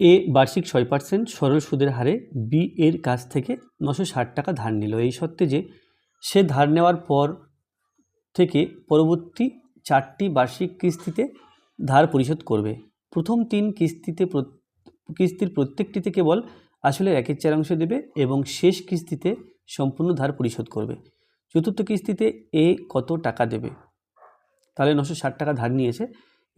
এ বার্ষিক ছয় পার্সেন্ট সরল সুদের হারে বি এর কাছ থেকে নশো ষাট টাকা ধার নিল। এই সত্ত্বে যে সে ধার নেওয়ার পর থেকে পরবর্তী চারটি বার্ষিক কিস্তিতে ধার পরিশোধ করবে। প্রথম তিন কিস্তিতে কিস্তির প্রত্যেকটিতে কেবল আসলে একের চার অংশ দেবে এবং শেষ কিস্তিতে সম্পূর্ণ ধার পরিশোধ করবে। চতুর্থ কিস্তিতে এ কত টাকা দেবে? তাহলে নশো ষাট টাকা ধার নিয়েছে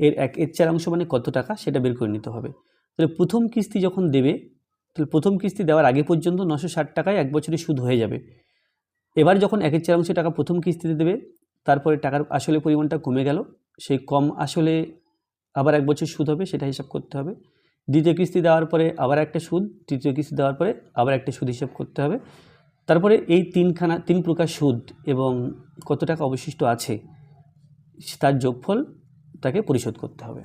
এর এক, এর চার অংশ মানে কত টাকা সেটা বের করে নিতে হবে। তাহলে প্রথম কিস্তি যখন দেবে, তাহলে প্রথম কিস্তি দেওয়ার আগে পর্যন্ত নশো ষাট টাকায় এক বছরের সুদ হয়ে যাবে। এবার যখন একের চার অংশ টাকা প্রথম কিস্তিতে দেবে, তারপরে টাকার আসলে পরিমাণটা কমে গেল, সেই কম আসলে আবার এক বছর সুদ হবে, সেটা হিসাব করতে হবে। দ্বিতীয় কিস্তি দেওয়ার পরে আবার একটা সুদ, তৃতীয় কিস্তি দেওয়ার পরে আবার একটা সুদ হিসাব করতে হবে। তারপরে এই তিনখানা, তিন প্রকার সুদ এবং কত টাকা অবশিষ্ট আছে, তার যোগফল তাকে পরিশোধ করতে হবে।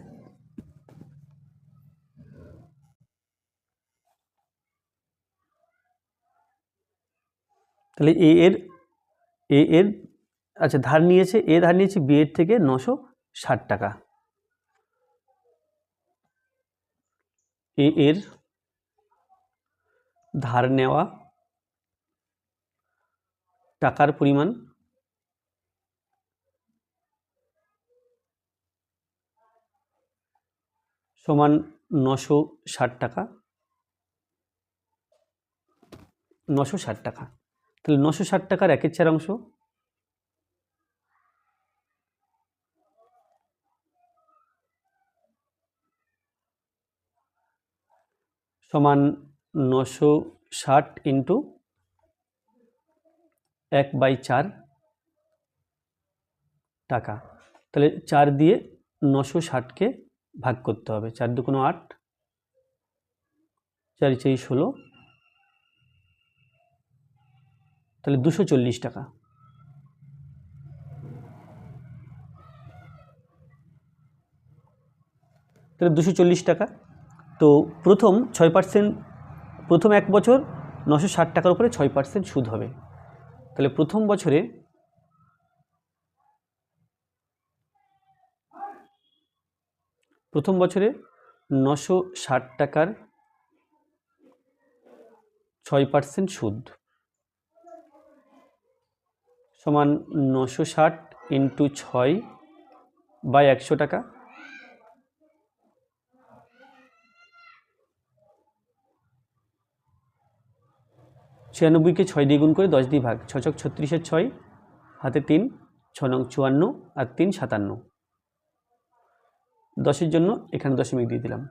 তাহলে এ এর এ এর আচ্ছা ধার নিয়েছে এ ধার নিয়েছে বি এর থেকে নশো ষাট টাকা। এ এর ধার নেওয়া টাকার পরিমাণ সমান নশো ষাট টাকা, নশো ষাট টাকা। তাহলে নশো ষাট টাকার একের চার অংশ? সমান নশো ষাট ইন্টু এক বাই চার টাকা। তাহলে চার দিয়ে নশো ষাটকে ভাগ করতে হবে। চার দুগুণ আট, চার চারি ষোলো তাহলে দুশো চল্লিশ টাকা। তাহলে দুশো চল্লিশ টাকা। তো প্রথম ছয় পার্সেন্ট প্রথম এক বছর নশো ষাট টাকার উপরে ছয় পার্সেন্ট সুদ হবে। তাহলে প্রথম বছরে প্রথম বছরে নশো ষাট টাকার ছয় পার্সেন্ট সুদ। সমান নশো ষাট ইন্টু ছয় বাই একশো টাকা। ছিয়ানব্বইকে ছয় দিয়ে গুণ করে দশ দিয়ে ভাগ ছক ছত্রিশের ছয়, হাতে তিন ছ নং চুয়ান্ন আর তিন সাতান্ন। দশের জন্য এখানে দশমিক দিয়ে দিলাম।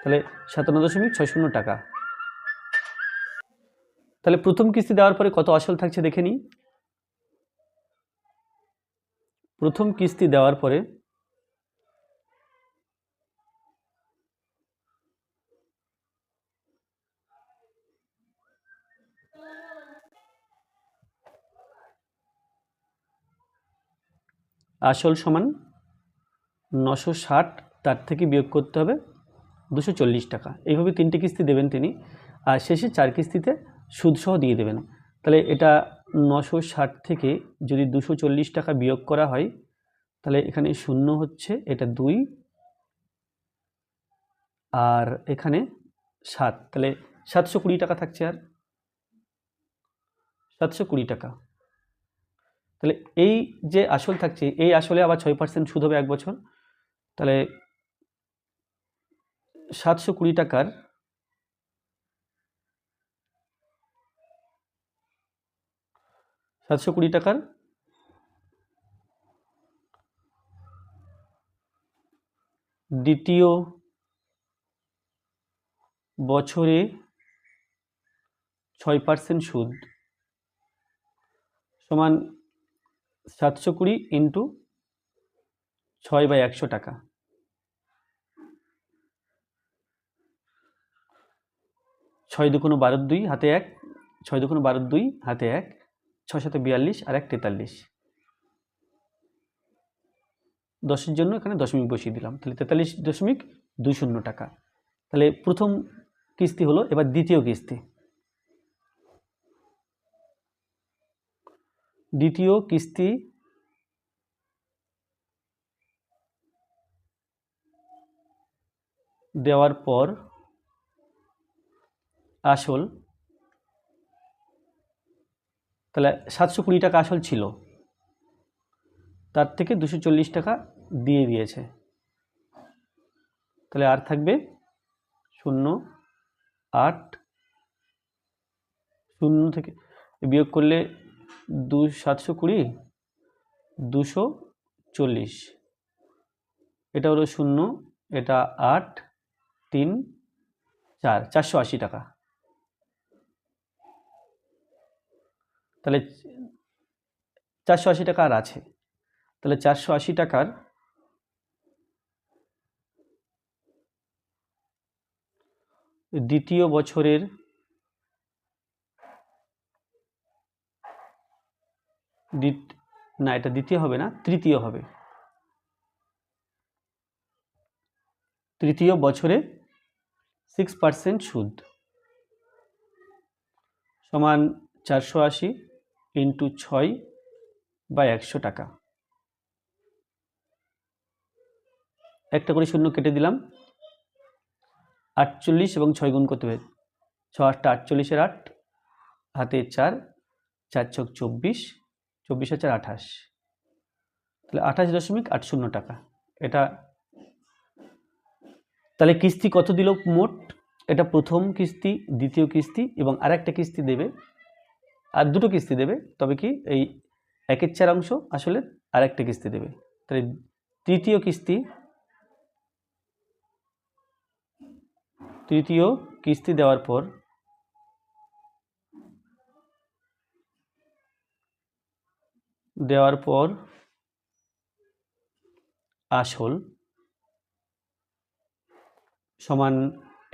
তাহলে সাতান্ন দশমিক ছয় শূন্য টাকা। তাহলে প্রথম কিস্তি দেওয়ার পরে কত আসল থাকছে দেখে নিই। প্রথম কিস্তি দেওয়ার পরে আসল সমান নশো ষাট, তার থেকে বিয়োগ করতে হবে দুশো টাকা। এইভাবে তিনটে কিস্তি দেবেন তিনি। আর শেষে চার কিস্তিতে সুদসহ দিয়ে দেবেন। তাহলে এটা নশো ষাট থেকে যদি দুশো চল্লিশ টাকা বিয়োগ করা হয়, তাহলে এখানে শূন্য হচ্ছে, এটা দুই, আর এখানে সাত। তাহলে সাতশো কুড়ি টাকা থাকছে আর। সাতশো কুড়ি টাকা। তাহলে এই যে আসল থাকছে, এই আসলে আবার ছয় পার্সেন্ট সুদ হবে এক বছর। তাহলে সাতশো কুড়ি টাকার সাতশো কুড়ি টাকার? দ্বিতীয় বছরে ছয় পার্সেন্ট সুদ। সমান সাতশো কুড়ি ইন্টু ছয় বাই একশো টাকা। ছয় দুকোনো বারো দুই হাতে এক, ছয় দুকোনো বারো দুই হাতে এক। সাথে বিয়াল্লিশ আর এক তেতাল্লিশ। দশের জন্য এখানে দশমিক বসিয়ে দিলাম। তাহলে তেতাল্লিশ দশমিক দুই শূন্য টাকা। তাহলে প্রথম কিস্তি হলো, এবার দ্বিতীয় কিস্তি। দ্বিতীয় কিস্তি দেওয়ার পর আসল তাহলে সাতশো কুড়ি টাকা আসল ছিল। তার থেকে দুশো চল্লিশ টাকা দিয়ে দিয়েছে। তাহলে আর থাকবে শূন্য, আট, শূন্য থেকে বিয়োগ করলে দু সাতশো কুড়ি, দুশো চল্লিশ। এটা হলো শূন্য, এটা আট, তিন, চার, চারশো আশি টাকা। তাহলে চারশো আশি টাকা আর আছে। তাহলে চারশো আশি টাকার দ্বিতীয় বছরের না, এটা দ্বিতীয় হবে না, তৃতীয় হবে। তৃতীয় বছরে সিক্স পার্সেন্ট সুদ সমান চারশো আশি ইন্টু ছয় বা একশো টাকা। একটা করে শূন্য কেটে দিলাম। আটচল্লিশ এবং ছয় গুণ করতে হবে। ছ আটটা আটচল্লিশের আট, হাতে চার চার ছক চব্বিশ চব্বিশ আর চার আঠাশ। তাহলে আঠাশ দশমিক আট শূন্য টাকা। এটা তাহলে কিস্তি কত দিল মোট? এটা প্রথম কিস্তি, দ্বিতীয় কিস্তি এবং আরেকটা কিস্তি দেবে আর দুটো কিস্তি দেবে, তবে কি এই একের চার অংশ আসলে আরেকটা কিস্তি দেবে। তাহলে তৃতীয় কিস্তি তৃতীয় কিস্তি দেওয়ার পর দেওয়ার পর আসল সমান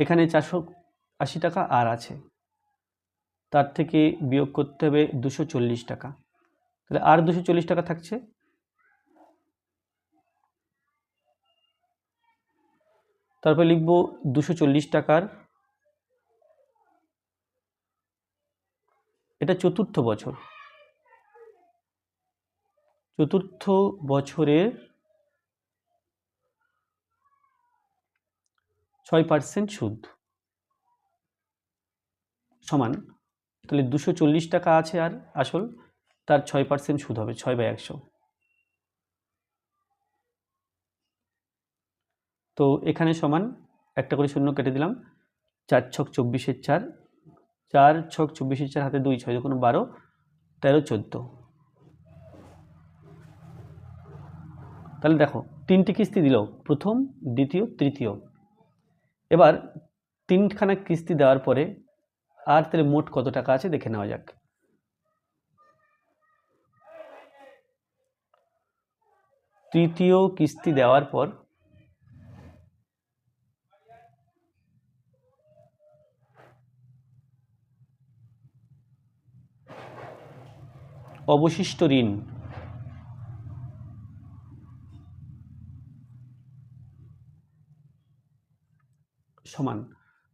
এখানে চারশো আশি টাকা আর আছে। তার থেকে বিয়োগ করতে হবে দুশো টাকা। তাহলে আর দুশো টাকা থাকছে? তারপর লিখব দুশো টাকার এটা চতুর্থ বছর। চতুর্থ বছরের ছয় পার্সেন্ট সুদ সমান। তাহলে দুশো চল্লিশ টাকা আছে আর আসল, তার ছয় পার্সেন্ট সুদ হবে, ছয় বাই একশো। তো এখানে সমান একটা করে শূন্য কেটে দিলাম, চার ছক চব্বিশের চার চার ছক চব্বিশের চার হাতে দুই, ছয় কোনো বারো, তেরো চোদ্দ। তাহলে দেখো, তিনটি কিস্তি দিল, প্রথম, দ্বিতীয়, তৃতীয়। এবার তিনখানা কিস্তি দেওয়ার পরে আর তাহলে মোট কত টাকা আছে দেখে নেওয়া যাক। তৃতীয় কিস্তি দেওয়ার পর অবশিষ্ট ঋণ। সমান।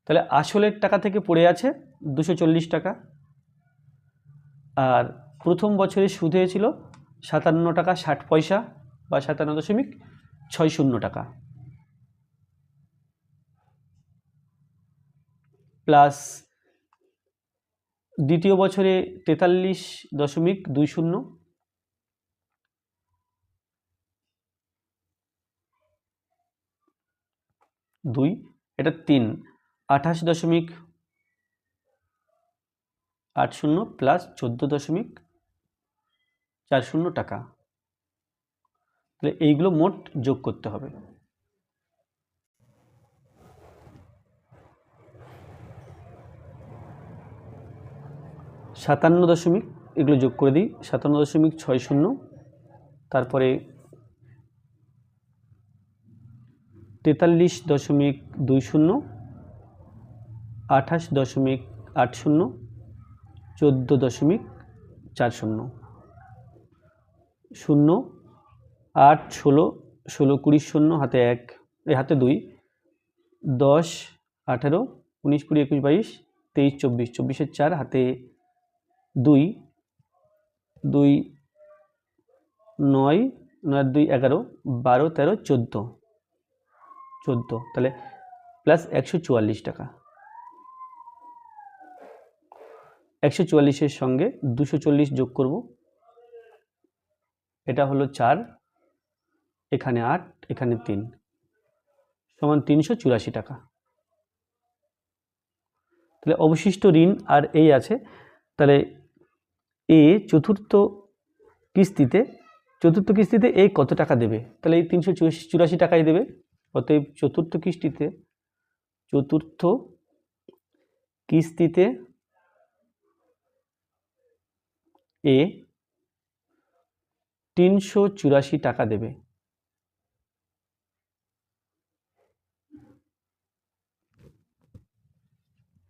তাহলে আসলের টাকা থেকে পড়ে আছে দুশো টাকা। আর প্রথম বছরে সুদ হয়েছিল সাতান্ন টাকা ষাট পয়সা বা সাতান্ন দশমিক ছয় শূন্য টাকা। প্লাস দ্বিতীয় বছরে তেতাল্লিশ দশমিক দুই শূন্য। দুই, এটা তিন। আঠাশ দশমিক আট শূন্য প্লাস চোদ্দ দশমিক চার শূন্য টাকা। তাহলে এইগুলো মোট যোগ করতে হবে। সাতান্ন দশমিক, এগুলো যোগ করে দিই, সাতান্ন দশমিক ছয় শূন্য, তারপরে তেতাল্লিশ দশমিক দুই শূন্য আঠাশ দশমিক আট শূন্য, চোদ্দ দশমিক চার শূন্য শূন্য, আট ষোলো ষোলো কুড়ি শূন্য, হাতে এক এই হাতে দুই, দশ, আঠেরো, উনিশ কুড়ি, একুশ বাইশ, তেইশ, চব্বিশ, চব্বিশের চার, হাতে দুই দুই, নয় নয় দুই, এগারো, বারো, তেরো, চোদ্দ চোদ্দ, তাহলে প্লাস একশো চুয়াল্লিশ টাকা। একশো চুয়াল্লিশের সঙ্গে দুশো চল্লিশ যোগ করব। এটা হলো চার, এখানে আট, এখানে তিন। সমান তিনশো চুরাশি টাকা। তাহলে অবশিষ্ট ঋণ আর এই আছে। তাহলে এ চতুর্থ কিস্তিতে চতুর্থ কিস্তিতে এ কত টাকা দেবে? তাহলে এই তিনশো চুরাশি টাকাই দেবে। অতএব চতুর্থ কিস্তিতে চতুর্থ কিস্তিতে এ তিনশো চুরাশি টাকা দেবে।